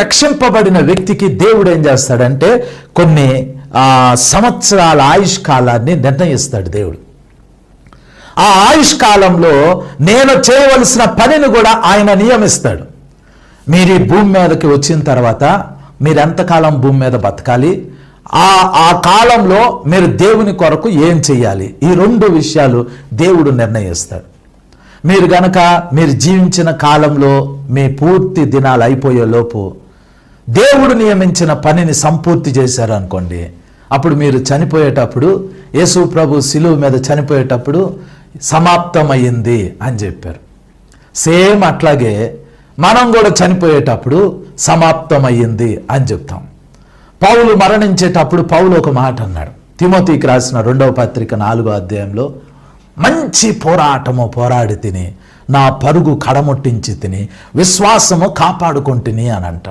రక్షింపబడిన వ్యక్తికి దేవుడు ఏం చేస్తాడంటే కొన్ని సంవత్సరాల ఆయుష్ కాలాన్ని నిర్ణయిస్తాడు దేవుడు. ఆ ఆయుష్ కాలంలో నేను చేయవలసిన పనిని కూడా ఆయన నియమిస్తాడు. మీరు ఈ భూమి మీదకి వచ్చిన తర్వాత మీరు ఎంతకాలం భూమి మీద బతకాలి? ఆ ఆ కాలంలో మీరు దేవుని కొరకు ఏం చేయాలి ఈ రెండు విషయాలు దేవుడు నిర్ణయిస్తాడు. మీరు గనక మీరు జీవించిన కాలంలో మీ పూర్తి దినాలు అయిపోయే లోపు దేవుడు నియమించిన పనిని సంపూర్తి చేశారు అనుకోండి. అప్పుడు మీరు చనిపోయేటప్పుడు యేసు ప్రభు శిలువు మీద చనిపోయేటప్పుడు సమాప్తమైంది అని చెప్పారు. సేమ్ అట్లాగే మనం కూడా చనిపోయేటప్పుడు సమాప్తమయ్యింది అని చెప్తాం. పౌలు మరణించేటప్పుడు పౌలు ఒక మాట అన్నాడు. తిమోతికి రాసిన రెండవ పత్రిక నాలుగో అధ్యాయంలో మంచి పోరాటము పోరాడి తిని నా పరుగు కడముట్టించి తిని విశ్వాసము కాపాడుకుంటుని అని అంటాడు.